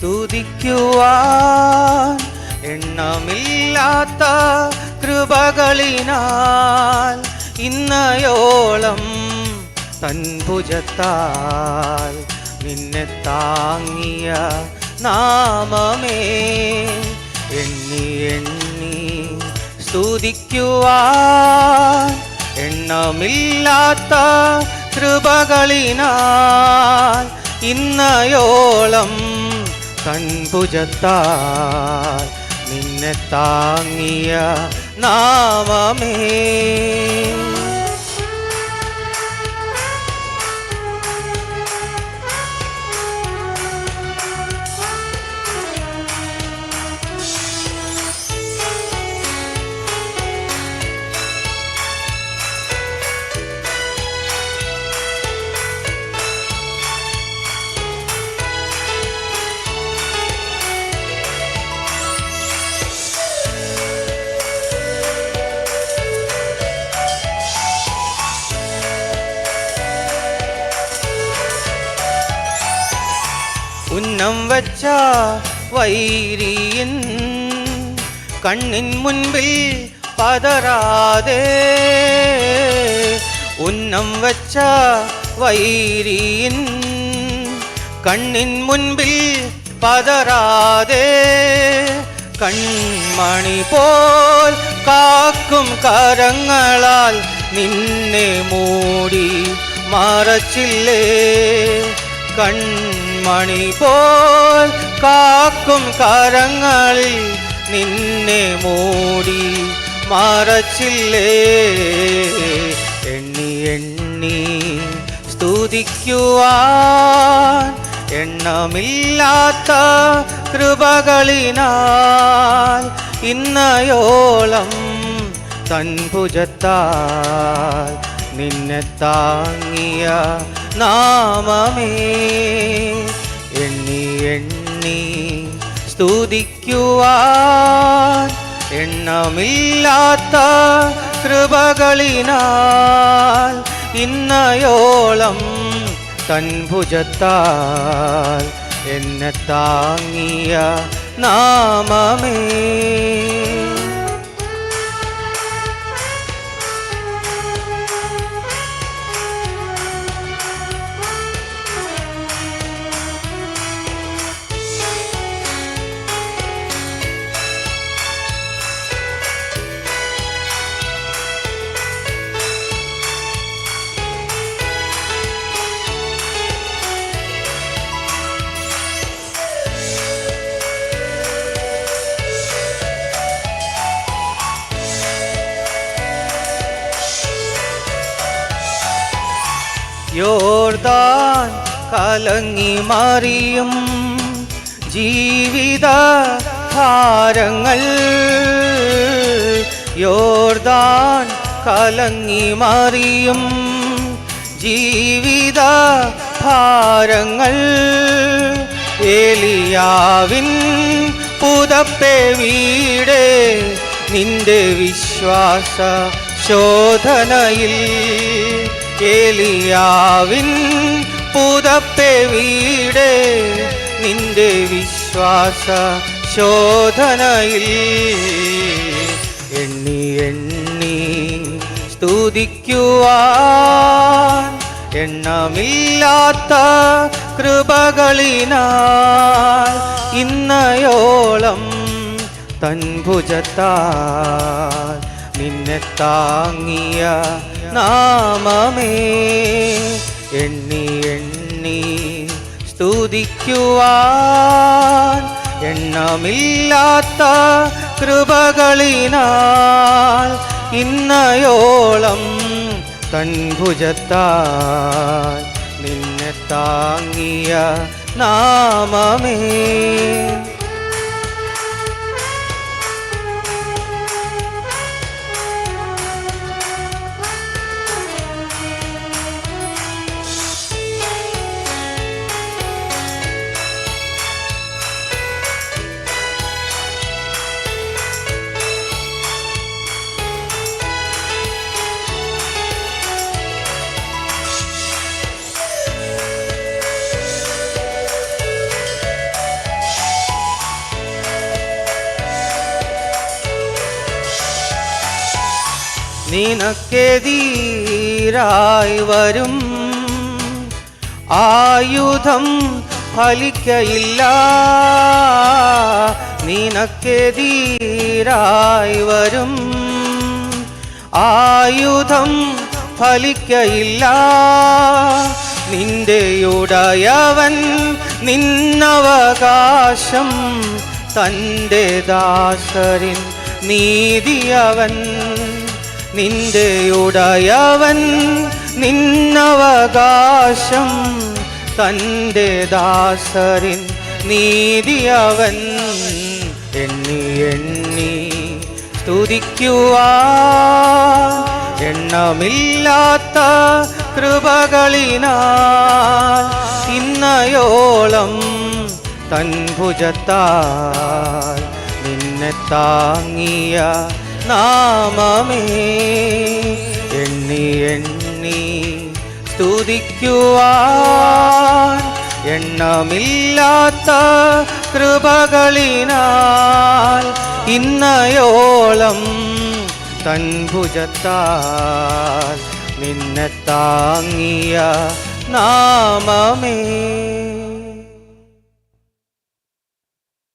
സ്തുതിക്കുവാൻ. എണ്ണമില്ലാത്ത കൃപകളിനാൽ ഇന്നയോളം തൻഭുജത്താൽ നിന്നെ താങ്ങിയ നാമമേ. എണ്ണി എണ്ണി സ്തുതിക്കുവാൻ. എണ്ണമില്ലാത്ത കൃപകളിനാൽ ഇന്നയോളം തൻഭുജത്താൽ നിന്നെ താങ്ങിയ നാമമേ வண்ணம் வச்சா வைரியின் கண்ணின் முன்பில் பதறாதே. உன்னம் வச்சா வைரியின் கண்ணின் முன்பில் பதறாதே. கண்மணி போல் காக்கும் கரங்களால் நின்னே மூடி மறச்சில்லே. കൺമണി പോൽ കാക്കും കരങ്ങളിൽ നിന്നെ മൂടി മറച്ചില്ലേ? എണ്ണി എണ്ണി സ്തുതിക്കുവാൻ എണ്ണമില്ലാത്ത കൃപകളിനാൽ ഇന്നയോളം തൻഭുജത്താൽ നിന്നെ താങ്ങിയ നാമമേ. എണ്ണി എണ്ണി സ്തുതിക്കുവാൻ. എണ്ണമില്ലാത്ത കൃപകളിനാൽ ഇന്നയോളം തൻഭുജത്താൽ എന്നെ താങ്ങിയ നാമമേ. യോർദാൻ കലങ്ങി മാറിയും ജീവിത ഭാരങ്ങൾ യോർദാൻ കലങ്ങി മാറിയും ജീവിത ഭാരങ്ങൾ ഏലിയാവിൻ പുതപ്പെ വീട് നിന്റെ വിശ്വാസ ശോധനയിൽ ഏലിയാവിൻ പുതപ്പെ വീട് നിന്റെ വിശ്വാസ ശോധനയിൽ എണ്ണി എണ്ണി സ്തുതിക്കുവാൻ എണ്ണമില്ലാത്ത കൃപകളിനാൽ ഇന്നയോളം തൻഭുജത്താൽ നിന്നെ താങ്ങിയ നാമമേ. എണ്ണി എണ്ണി സ്തുതിക്കുവാൻ. എണ്ണമില്ലാത്ത കൃപകളിനാൽ ഇന്നയോളം തൻഭുജത്താൽ നിന്നെ താങ്ങിയ നാമമേ. നിനക്കെതിരായി വരും. ആയുധം ഫലിക്കയില്ല. നിനക്കെതിരായി വരും. ആയുധം ഫലിക്കയില്ല. നിന്റെ ഉടയവൻ നിന്നവകാശം തന്റെ ദാസരിൻ നീതിയവൻ. നിന്റെ ഉടയവൻ നിന്നവകാശം തന്റെ ദാസരിൻ നീതിയവൻ എണ്ണി എണ്ണി സ്തുതിക്കുവാ. എണ്ണമില്ലാത്ത കൃപകളിനാൽ ഇന്നയോളം തൻ ഭുജത്താൽ നിന്നെ താങ്ങിയ നാമമേ. എണ്ണി എണ്ണി സ്തുതിക്കുവാൻ. എണ്ണമില്ലാത്ത കൃപകളിനാൽ ഇന്നയോളം തൻഭുജത്താൽ നിന്നെ താങ്ങിയ നാമമേ.